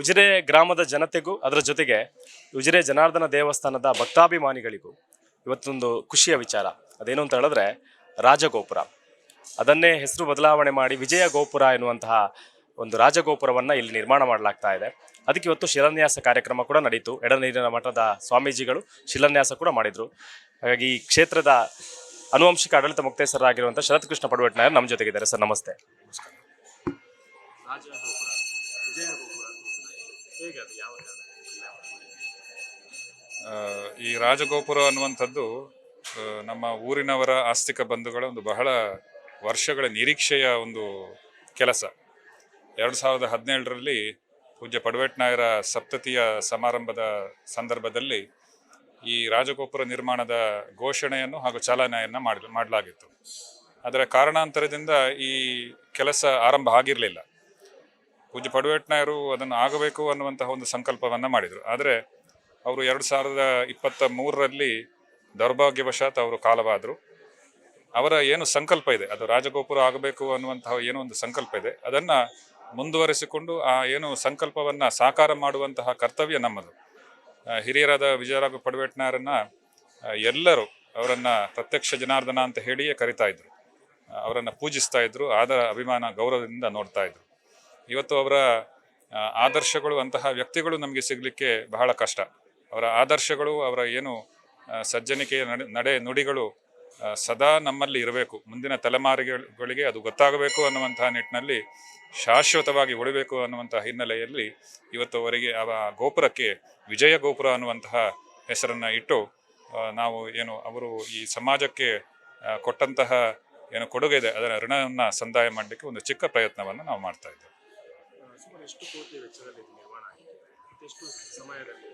ಉಜಿರೆ ಗ್ರಾಮದ ಜನತೆಗೂ ಅದರ ಜೊತೆಗೆ ಉಜಿರೆ ಜನಾರ್ದನ ದೇವಸ್ಥಾನದ ಭಕ್ತಾಭಿಮಾನಿಗಳಿಗೂ ಇವತ್ತೊಂದು ಖುಷಿಯ ವಿಚಾರ. ಅದೇನು ಅಂತ ಹೇಳಿದ್ರೆ ರಾಜಗೋಪುರ. ಅದನ್ನೇ ಹೆಸರು ಬದಲಾವಣೆ ಮಾಡಿ ವಿಜಯ ಗೋಪುರ ಎನ್ನುವಂತಹ ಒಂದು ರಾಜಗೋಪುರವನ್ನು ಇಲ್ಲಿ ನಿರ್ಮಾಣ ಮಾಡಲಾಗ್ತಾ ಇದೆ. ಅದಕ್ಕೆ ಇವತ್ತು ಶಿಲಾನ್ಯಾಸ ಕಾರ್ಯಕ್ರಮ ಕೂಡ ನಡೆಯಿತು ಎಡನೀರಿನ ಮಠದ ಸ್ವಾಮೀಜಿಗಳು ಶಿಲಾನ್ಯಾಸ ಕೂಡ ಮಾಡಿದರು. ಹಾಗಾಗಿ ಈ ಕ್ಷೇತ್ರದ ಅನುವಂಶಿಕ ಆಡಳಿತ ಮುಕ್ತೇಸರಾಗಿರುವಂಥ ಶರತ್ ಕೃಷ್ಣ ಪಡವಟ್ನಾಯರ್ ನಮ್ಮ ಜೊತೆಗಿದ್ದಾರೆ. ಸರ್, ನಮಸ್ತೆ. ಈ ರಾಜಗೋಪುರ ಅನ್ನುವಂಥದ್ದು ನಮ್ಮ ಊರಿನವರ ಆಸ್ತಿಕ ಬಂಧುಗಳ ಒಂದು ಬಹಳ ವರ್ಷಗಳ ನಿರೀಕ್ಷೆಯ ಒಂದು ಕೆಲಸ. ಎರಡು ಸಾವಿರದ ಹದಿನೇಳರಲ್ಲಿ ಪೂಜ್ಯ ಪಡುವೆಟ್ನಾಯರ ಸಪ್ತತಿಯ ಸಮಾರಂಭದ ಸಂದರ್ಭದಲ್ಲಿ ಈ ರಾಜಗೋಪುರ ನಿರ್ಮಾಣದ ಘೋಷಣೆಯನ್ನು ಹಾಗೂ ಚಾಲನೆಯನ್ನು ಮಾಡಿ ಮಾಡಲಾಗಿತ್ತು. ಅದರ ಕಾರಣಾಂತರದಿಂದ ಈ ಕೆಲಸ ಆರಂಭ ಆಗಿರಲಿಲ್ಲ. ಪೂಜ್ಯ ಪಡುವೆಟ್ನಾಯರು ಅದನ್ನು ಆಗಬೇಕು ಅನ್ನುವಂತಹ ಒಂದು ಸಂಕಲ್ಪವನ್ನು ಮಾಡಿದರು. ಆದರೆ ಅವರು ಎರಡು ಸಾವಿರದ ಇಪ್ಪತ್ತ ಮೂರರಲ್ಲಿ ದೌರ್ಭಾಗ್ಯವಶಾತ್ ಅವರು ಕಾಲವಾದರು. ಅವರ ಏನು ಸಂಕಲ್ಪ ಇದೆ, ಅದು ರಾಜಗೋಪುರ ಆಗಬೇಕು ಅನ್ನುವಂತಹ ಏನೋ ಒಂದು ಸಂಕಲ್ಪ ಇದೆ. ಅದನ್ನು ಮುಂದುವರಿಸಿಕೊಂಡು ಆ ಏನು ಸಂಕಲ್ಪವನ್ನು ಸಾಕಾರ ಮಾಡುವಂತಹ ಕರ್ತವ್ಯ ನಮ್ಮದು. ಹಿರಿಯರಾದ ವಿಜಯರಾಘ ಪಡವೆಟ್ನಾರನ್ನ ಎಲ್ಲರೂ ಅವರನ್ನು ಪ್ರತ್ಯಕ್ಷ ಜನಾರ್ದನ ಅಂತ ಹೇಳಿಯೇ ಕರಿತಾ ಇದ್ರು. ಅವರನ್ನು ಪೂಜಿಸ್ತಾ ಇದ್ರು. ಆದರ ಅಭಿಮಾನ ಗೌರವದಿಂದ ನೋಡ್ತಾ ಇದ್ರು. ಇವತ್ತು ಅವರ ಆದರ್ಶಗಳು, ಅಂತಹ ವ್ಯಕ್ತಿಗಳು ನಮಗೆ ಸಿಗಲಿಕ್ಕೆ ಬಹಳ ಕಷ್ಟ. ಅವರ ಆದರ್ಶಗಳು, ಅವರ ಏನು ಸಜ್ಜನಿಕೆಯ ನಡೆ ನಡೆ ನುಡಿಗಳು ಸದಾ ನಮ್ಮಲ್ಲಿ ಇರಬೇಕು. ಮುಂದಿನ ತಲೆಮಾರುಗಳಿಗೆ ಅದು ಗೊತ್ತಾಗಬೇಕು ಅನ್ನುವಂತಹ ನಿಟ್ಟಿನಲ್ಲಿ ಶಾಶ್ವತವಾಗಿ ಉಳಿಬೇಕು ಅನ್ನುವಂತಹ ಹಿನ್ನೆಲೆಯಲ್ಲಿ ಇವತ್ತು ಅವರಿಗೆ ಆ ಗೋಪುರಕ್ಕೆ ವಿಜಯ ಗೋಪುರ ಅನ್ನುವಂತಹ ಹೆಸರನ್ನು ಇಟ್ಟು ನಾವು ಏನು, ಅವರು ಈ ಸಮಾಜಕ್ಕೆ ಕೊಟ್ಟಂತಹ ಏನು ಕೊಡುಗೆ ಇದೆ ಅದರ ಋಣವನ್ನು ಸಂದಾಯ ಮಾಡಲಿಕ್ಕೆ ಒಂದು ಚಿಕ್ಕ ಪ್ರಯತ್ನವನ್ನು ನಾವು ಮಾಡ್ತಾ ಇದ್ದೇವೆ. ಸುಮಾರು ಎಷ್ಟು ಕೋಟಿ ವೆಚ್ಚದಲ್ಲಿ ನಿರ್ಮಾಣ ಆಗಿದೆ ಸಮಯದಲ್ಲಿ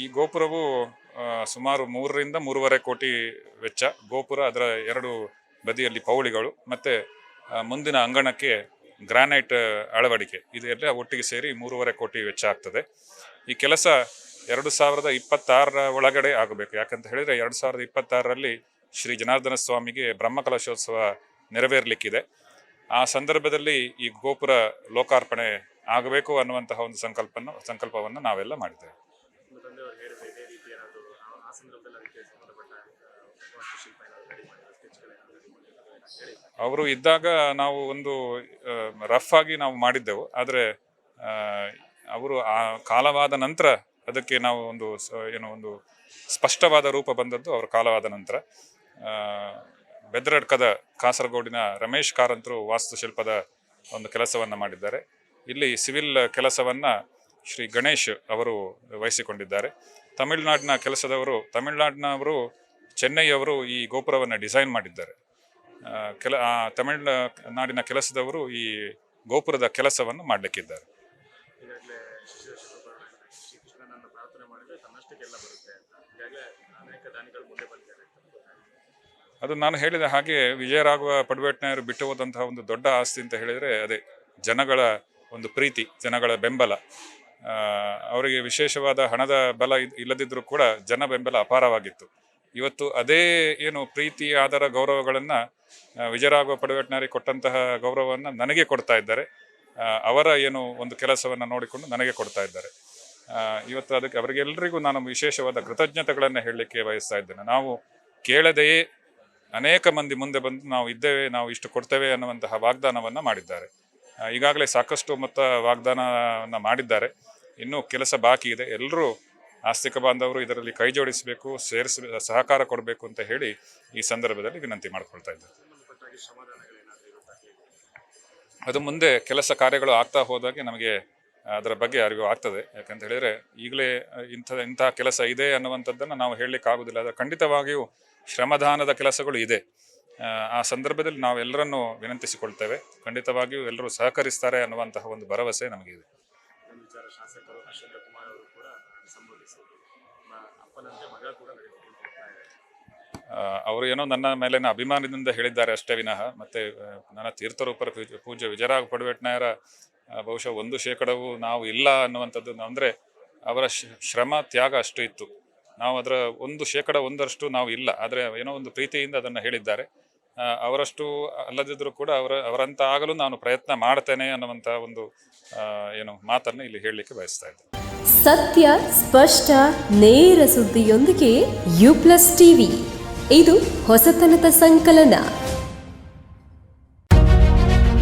ಈ ಗೋಪುರವು ಸುಮಾರು ಮೂರರಿಂದ ಮೂರುವರೆ ಕೋಟಿ ವೆಚ್ಚ. ಗೋಪುರ ಅದರ ಎರಡು ಬದಿಯಲ್ಲಿ ಪೌಳಿಗಳು ಮತ್ತು ಮುಂದಿನ ಅಂಗಣಕ್ಕೆ ಗ್ರಾನೈಟ್ ಅಳವಡಿಕೆ. ಇದೆಲ್ಲ ಒಟ್ಟಿಗೆ ಸೇರಿ ಮೂರುವರೆ ಕೋಟಿ ವೆಚ್ಚ ಆಗ್ತದೆ. ಈ ಕೆಲಸ ಎರಡು ಸಾವಿರದ ಇಪ್ಪತ್ತಾರರ ಒಳಗಡೆ ಆಗಬೇಕು. ಯಾಕಂತ ಹೇಳಿದರೆ ಎರಡು ಸಾವಿರದ ಇಪ್ಪತ್ತಾರರಲ್ಲಿ ಶ್ರೀ ಜನಾರ್ದನ ಸ್ವಾಮಿಗೆ ಬ್ರಹ್ಮಕಲಶೋತ್ಸವ ನೆರವೇರಲಿಕ್ಕಿದೆ. ಆ ಸಂದರ್ಭದಲ್ಲಿ ಈ ಗೋಪುರ ಲೋಕಾರ್ಪಣೆ ಆಗಬೇಕು ಅನ್ನುವಂತಹ ಒಂದು ಸಂಕಲ್ಪನ, ಸಂಕಲ್ಪವನ್ನು ನಾವೆಲ್ಲ ಮಾಡಿದ್ದೇವೆ. ಅವರು ಇದ್ದಾಗ ನಾವು ಒಂದು ರಫ್ ಆಗಿ ನಾವು ಮಾಡಿದ್ದೆವು. ಆದರೆ ಅವರು ಆ ಕಾಲವಾದ ನಂತರ ಅದಕ್ಕೆ ನಾವು ಒಂದು ಏನು ಒಂದು ಸ್ಪಷ್ಟವಾದ ರೂಪ ಬಂದದ್ದು ಅವರ ಕಾಲವಾದ ನಂತರ. ಬೆದರಡ್ಕದ ಕಾಸರಗೋಡಿನ ರಮೇಶ್ ಕಾರಂತರು ವಾಸ್ತುಶಿಲ್ಪದ ಒಂದು ಕೆಲಸವನ್ನು ಮಾಡಿದ್ದಾರೆ. ಇಲ್ಲಿ ಸಿವಿಲ್ ಕೆಲಸವನ್ನು ಶ್ರೀ ಗಣೇಶ್ ಅವರು ವಹಿಸಿಕೊಂಡಿದ್ದಾರೆ. ತಮಿಳುನಾಡಿನ ಕೆಲಸದವರು, ತಮಿಳುನಾಡಿನವರು, ಚೆನ್ನೈಯವರು ಈ ಗೋಪುರವನ್ನು ಡಿಸೈನ್ ಮಾಡಿದ್ದಾರೆ. ಕೆಲ ತಮಿಳ್ ತಮಿಳುನಾಡಿನ ಕೆಲಸದವರು ಈ ಗೋಪುರದ ಕೆಲಸವನ್ನು ಮಾಡಲಿಕ್ಕಿದ್ದಾರೆ. ಪ್ರಾರ್ಥನೆ ಮಾಡಿದ್ರೆ ತನ್ನಷ್ಟಕ್ಕೆಲ್ಲ ಬರುತ್ತೆ ಈಗಾಗಲೇ ಅನೇಕ ದಾನಿಗಳು ಮುಂದೆ. ಅದು ನಾನು ಹೇಳಿದ ಹಾಗೆ ವಿಜಯರಾಘವ ಪಡವೆಟ್ನಾಯರು ಬಿಟ್ಟು ಹೋದಂತಹ ಒಂದು ದೊಡ್ಡ ಆಸ್ತಿ ಅಂತ ಹೇಳಿದರೆ ಅದೇ ಜನಗಳ ಒಂದು ಪ್ರೀತಿ, ಜನಗಳ ಬೆಂಬಲ. ಅವರಿಗೆ ವಿಶೇಷವಾದ ಹಣದ ಬಲ ಇಲ್ಲದಿದ್ದರೂ ಕೂಡ ಜನ ಬೆಂಬಲ ಅಪಾರವಾಗಿತ್ತು. ಇವತ್ತು ಅದೇ ಏನು ಪ್ರೀತಿ, ಆದರ, ಗೌರವಗಳನ್ನು ವಿಜಯರಾಘವ ಪಡವೆಟ್ನಾರಿ ಕೊಟ್ಟಂತಹ ಗೌರವವನ್ನು ನನಗೆ ಕೊಡ್ತಾ ಇದ್ದಾರೆ. ಅವರ ಏನು ಒಂದು ಕೆಲಸವನ್ನು ನೋಡಿಕೊಂಡು ನನಗೆ ಕೊಡ್ತಾ ಇದ್ದಾರೆ. ಇವತ್ತು ಅದಕ್ಕೆ ಅವರಿಗೆಲ್ಲರಿಗೂ ನಾನು ವಿಶೇಷವಾದ ಕೃತಜ್ಞತೆಗಳನ್ನು ಹೇಳಲಿಕ್ಕೆ ಬಯಸ್ತಾ ಇದ್ದೇನೆ. ನಾವು ಕೇಳದೆಯೇ ಅನೇಕ ಮಂದಿ ಮುಂದೆ ಬಂದು ನಾವು ಇದ್ದೇವೆ, ನಾವು ಇಷ್ಟು ಕೊಡ್ತೇವೆ ಅನ್ನುವಂತಹ ವಾಗ್ದಾನವನ್ನು ಮಾಡಿದ್ದಾರೆ. ಈಗಾಗಲೇ ಸಾಕಷ್ಟು ಮೊತ್ತ ವಾಗ್ದಾನವನ್ನು ಮಾಡಿದ್ದಾರೆ. ಇನ್ನೂ ಕೆಲಸ ಬಾಕಿ ಇದೆ. ಎಲ್ಲರೂ ಆಸ್ತಿಕ ಬಾಂಧವರು ಇದರಲ್ಲಿ ಕೈ ಜೋಡಿಸಬೇಕು, ಸೇರಿಸ, ಸಹಕಾರ ಕೊಡಬೇಕು ಅಂತ ಹೇಳಿ ಈ ಸಂದರ್ಭದಲ್ಲಿ ವಿನಂತಿ ಮಾಡಿಕೊಳ್ತಾ ಹೇಗೆ? ಅದು ಮುಂದೆ ಕೆಲಸ ಕಾರ್ಯಗಳು ಆಗ್ತಾ ಹೋದಾಗೆ ನಮಗೆ ಅದರ ಬಗ್ಗೆ ಯಾರಿಗೂ ಆಗ್ತದೆ. ಯಾಕಂತ ಹೇಳಿದರೆ ಈಗಲೇ ಇಂಥ ಇಂಥ ಕೆಲಸ ಇದೆ ಅನ್ನುವಂಥದ್ದನ್ನು ನಾವು ಹೇಳಲಿಕ್ಕೆ ಆಗೋದಿಲ್ಲ ಆದರೆ ಖಂಡಿತವಾಗಿಯೂ ಶ್ರಮದಾನದ ಕೆಲಸಗಳು ಇದೆ. ಆ, ಸಂದರ್ಭದಲ್ಲಿ ನಾವು ಎಲ್ಲರನ್ನು ವಿನಂತಿಸಿಕೊಳ್ತೇವೆ. ಖಂಡಿತವಾಗಿಯೂ ಎಲ್ಲರೂ ಸಹಕರಿಸ್ತಾರೆ ಅನ್ನುವಂತಹ ಒಂದು ಭರವಸೆ ನಮಗಿದೆ. ಅವರು ಏನೋ ನನ್ನ ಮೇಲಿನ ಅಭಿಮಾನದಿಂದ ಹೇಳಿದ್ದಾರೆ ಅಷ್ಟೇ ವಿನಃ. ಮತ್ತೆ ನನ್ನ ತೀರ್ಥರೂಪರ ಪೂಜೆ ವಿಜಯರಾಗ ವಿಜಯರಾಘ ಪಡವೆಟ್ನಾಯರ ಬಹುಶಃ ಒಂದು ಶೇಕಡವು ನಾವು ಇಲ್ಲ ಅನ್ನುವಂಥದ್ದು ಅಂದರೆ ಅವರ ಶ್ರಮ, ತ್ಯಾಗ ಅಷ್ಟು ಇತ್ತು. ನಾವು ಅದರ ಒಂದು ಶೇಕಡ ಒಂದರಷ್ಟು ನಾವು ಇಲ್ಲ. ಆದರೆ ಏನೋ ಒಂದು ಪ್ರೀತಿಯಿಂದ ಅದನ್ನು ಹೇಳಿದ್ದಾರೆ. ಅವರಷ್ಟು ಅಲ್ಲದಿದ್ದರೂ ಕೂಡ ಅವರ ಅವರಂತ ಆಗಲು ನಾನು ಪ್ರಯತ್ನ ಮಾಡ್ತೇನೆ ಅನ್ನುವಂಥ ಒಂದು ಏನು ಮಾತನ್ನು ಇಲ್ಲಿ ಹೇಳಲಿಕ್ಕೆ ಬಯಸ್ತಾ ಇದ್ದೆ ಸತ್ಯ, ಸ್ಪಷ್ಟ, ನೇರ ಸುದ್ದಿಯೊಂದಿಗೆ ಯು ಪ್ಲಸ್ ಟಿವಿ ಇದು ಹೊಸತನದ ಸಂಕಲನ.